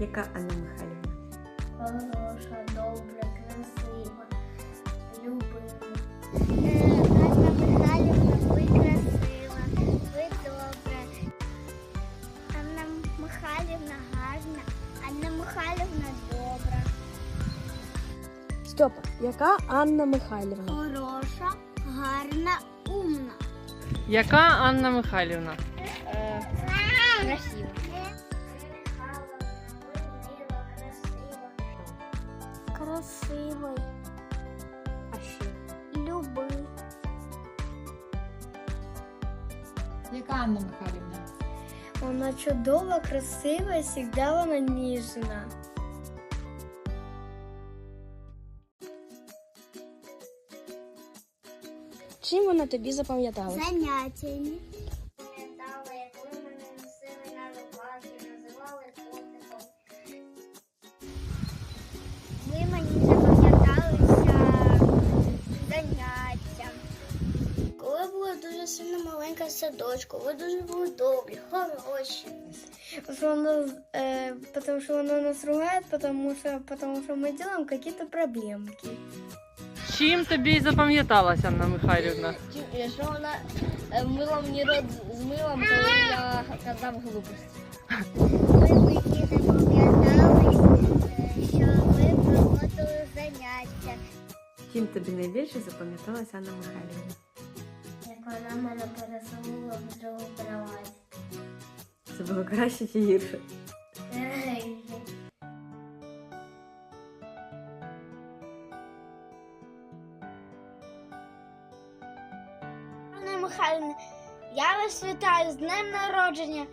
Яка Анна Михайлівна? Хороша, добра, красива, любила. Анна Михайлівна, ви красива, ви добра. Анна Михайлівна гарна, Анна Михайлівна добра. Стьопа, яка Анна Михайлівна? Хороша, гарна, умна. Яка Анна Михайлівна? Яка Анна Михайлівна? Вона чудова, красива і завжди вона ніжна. Чим вона тобі запам'яталась? Заняттями. Маленька в садочку, ви дуже були добрі, хороші. Что э, потому что она нас ругает, потому что, потому что мы делаем какие-то проблемки. Чим тобі запам'яталася Анна Михайлівна? Що вона е, мила мені рот з милом, коли я казав глупості. Ви мені запам'ятали, е, що ви проводили заняття. чим тобі найбільше запам'яталася Анна Михайлівна? Вона мене пересунула в другу кровать. Це було краще чи гірше? Анна Михайлівна, я вас вітаю з днем народження.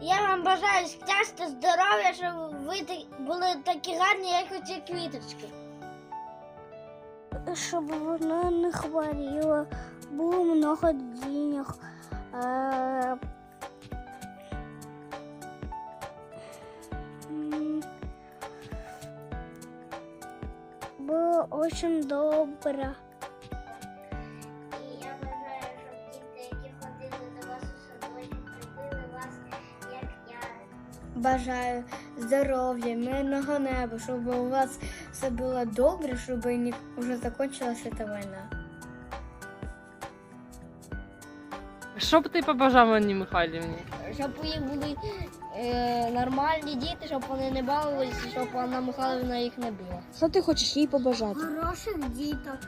Я вам бажаю щастя, здоров'я, щоб ви були такі гарні, як оці квіточки. Щоб вона не хворіла, було много денег. Е, м, Було Бажаю здоров'я, мирного неба, щоб у вас все було добре, щоб не, вже закінчилася ця війна. Що б ти побажав Анні Михайлівні? Щоб у них були е, нормальні діти, щоб вони не балувалися, щоб Анна Михайловна їх не била. Що ти хочеш їй побажати? Хороших діток.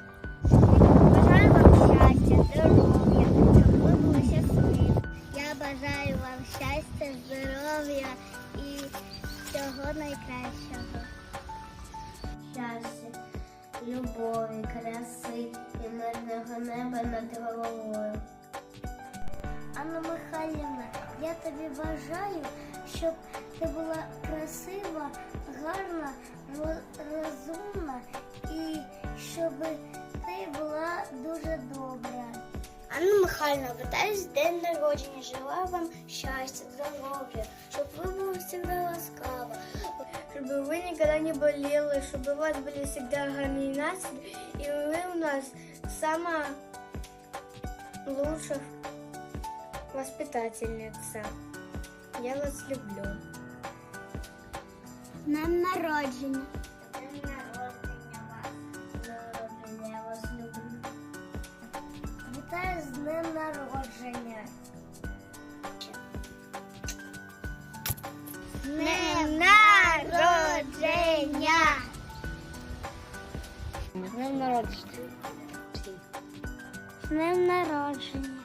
Бажаю вам щастя, здоров'я, щоб ви були щасливі. Я бажаю вам щастя, здоров'я всього найкращого. Щастя, любові, краси і мирного неба над головою. Анна Михайлівна, я тобі бажаю, щоб ти була красива, гарна, розумна і щоб ти була дуже добра. Анна Михайлівна, вітаю з день народження. Желаю вам щастя, здоров'я, щоб ви були завжди ласкаві Чтобы вы никогда не болели, чтобы у вас были всегда гарные настрой, и вы у нас самая лучшая воспитательница. Я вас люблю. З Днем народження. День народження вас. Народження, я вас люблю. Вітаю з днем народження. З днем народження. З днем народження!